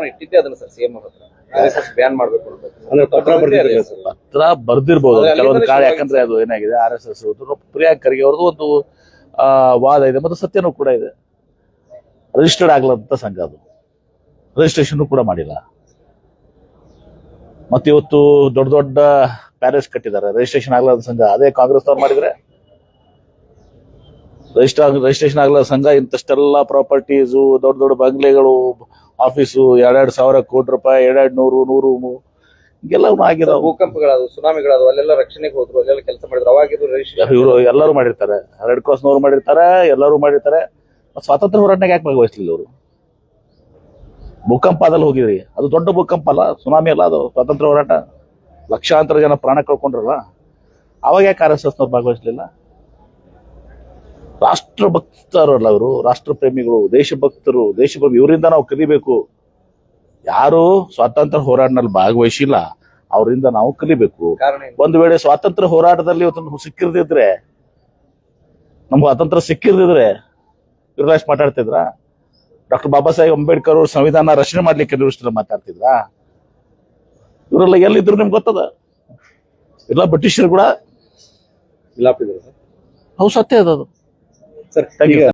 ಪ್ರಸ್ತಾವನೆ ಇಟ್ಟಿದ್ದೆ ಅದನ್ನ ಸರ್ ಸಿಎಂ ಅವ್ರ ಹತ್ರ. ಬ್ಯಾನ್ ಮಾಡ್ಬೇಕು ಅಂತ ಅಂದ್ರೆ ಪತ್ರ ಬರ್ದಿದ್ದಾರೆ ಸರ್. ಪತ್ರ ಬರ್ದಿರ್ಬೋದು. ಕೆಲವೊಂದು ಕಾರಣ ಯಾಕಂದ್ರೆ ಅದು ಏನಾಗಿದೆ R S S Priyank Kharge ಅವ್ರದ್ದು ಒಂದು ಆ, ವಾದ ಇದೆ ಮತ್ತು ಸತ್ಯನೂ ಕೂಡ ಇದೆ. ರಿಜಿಸ್ಟರ್ಡ್ ಆಗ್ಲಂತ ಸಂಘ ಅದು. ರಿಜಿಸ್ಟ್ರೇಷನ್ ಕೂಡ ಮಾಡಿಲ್ಲ. ಮತ್ತೆ ಇವತ್ತು ದೊಡ್ಡ ದೊಡ್ಡ ಪ್ಯಾಲೇಸ್ ಕಟ್ಟಿದ್ದಾರೆ. ರಿಜಿಸ್ಟ್ರೇಷನ್ ಆಗ್ಲಾರ್ದ ಸಂಘ. ಅದೇ ಕಾಂಗ್ರೆಸ್ ಅವ್ರು ಮಾಡಿದ್ರೆ? ರಿಜಿಸ್ಟರ್ ರಿಜಿಸ್ಟ್ರೇಷನ್ ಆಗ್ಲಾರ್ದ ಸಂಘ ಇಂತಷ್ಟೆಲ್ಲ ಪ್ರಾಪರ್ಟೀಸು ದೊಡ್ಡ ದೊಡ್ಡ ಬಂಗ್ಲೆಗಳು ಆಫೀಸು ಎರಡೆರಡು ಸಾವಿರ ಕೋಟಿ ರೂಪಾಯಿ ಎರಡೆರಡು ನೂರು ನೂರು ಹಿಂಗೆಲ್ಲ ಆಗಿದಾವೆ. ಭೂಕಂಪಗಳಾದವು ಸುನಾಮಿಗಳಾದವು ಅಲ್ಲೆಲ್ಲ ರಕ್ಷಣೆಗೆ ಹೋದ್ರು ಅಲ್ಲೆಲ್ಲ ಕೆಲಸ ಮಾಡಿದ್ರು. ಅವಾಗ ಇವರು ಎಲ್ಲರೂ ಮಾಡಿರ್ತಾರೆ. ರೆಡ್ ಕ್ರಾಸ್ನವ್ರು ಮಾಡಿರ್ತಾರೆ ಎಲ್ಲರೂ ಮಾಡಿರ್ತಾರೆ. ಸ್ವಾತಂತ್ರ್ಯ ಹೋರಾಟನಾಗ ಯಾಕೆ ಭಾಗವಹಿಸ್ಲಿಲ್ಲ ಅವರು ಭೂಕಂಪ ಅದಲ್ಲಿ ಹೋಗಿದ್ರಿ. ಅದು ದೊಡ್ಡ ಭೂಕಂಪ ಅಲ್ಲ ಸುನಾಮಿ ಅಲ್ಲ ಅದು ಸ್ವಾತಂತ್ರ್ಯ ಹೋರಾಟ. ಲಕ್ಷಾಂತರ ಜನ ಪ್ರಾಣ ಕಳ್ಕೊಂಡ್ರಲ್ಲ. ಅವಾಗ ಯಾಕೆ ಆರ್ ಎಸ್ ಎಸ್ನವ್ರು ಭಾಗವಹಿಸ್ಲಿಲ್ಲ? ರಾಷ್ಟ್ರ ಭಕ್ತರಲ್ಲ ಅವರು ರಾಷ್ಟ್ರ ಪ್ರೇಮಿಗಳು ದೇಶಭಕ್ತರು ದೇಶಪ್ರೇಮಿ ಇವರಿಂದ ನಾವು ಕಲಿಬೇಕು. ಯಾರು ಸ್ವಾತಂತ್ರ್ಯ ಹೋರಾಟದಲ್ಲಿ ಭಾಗವಹಿಸಿಲ್ಲ ಅವರಿಂದ ನಾವು ಕಲಿಬೇಕು. ಒಂದು ವೇಳೆ ಸ್ವಾತಂತ್ರ್ಯ ಹೋರಾಟದಲ್ಲಿ ಇವತ್ತು ಸಿಕ್ಕಿರದಿದ್ರೆ ನಮ್ಗೆ ಸ್ವಾತಂತ್ರ್ಯ ಸಿಕ್ಕಿರದಿದ್ರೆ ಇವ್ರೆಲ್ಲ ಮಾತಾಡ್ತಿದ್ರ? ಡಾಕ್ಟರ್ ಬಾಬಾ ಸಾಹೇಬ್ ಅಂಬೇಡ್ಕರ್ ಅವರು ಸಂವಿಧಾನ ರಚನೆ ಮಾಡ್ಲಿಕ್ಕೆ ನಿರ್ವಹಿಸಿದ್ರೆ ಮಾತಾಡ್ತಿದ್ರ? ಇವರೆಲ್ಲ ಎಲ್ಲಿದ್ರು ನಿಮ್ಗೆ ಗೊತ್ತದ? ಎಲ್ಲ ಬ್ರಿಟಿಷರು ಕೂಡ? ಇಲ್ಲ ಹೌದು ಸತ್ಯ ಅದು. ಸರ್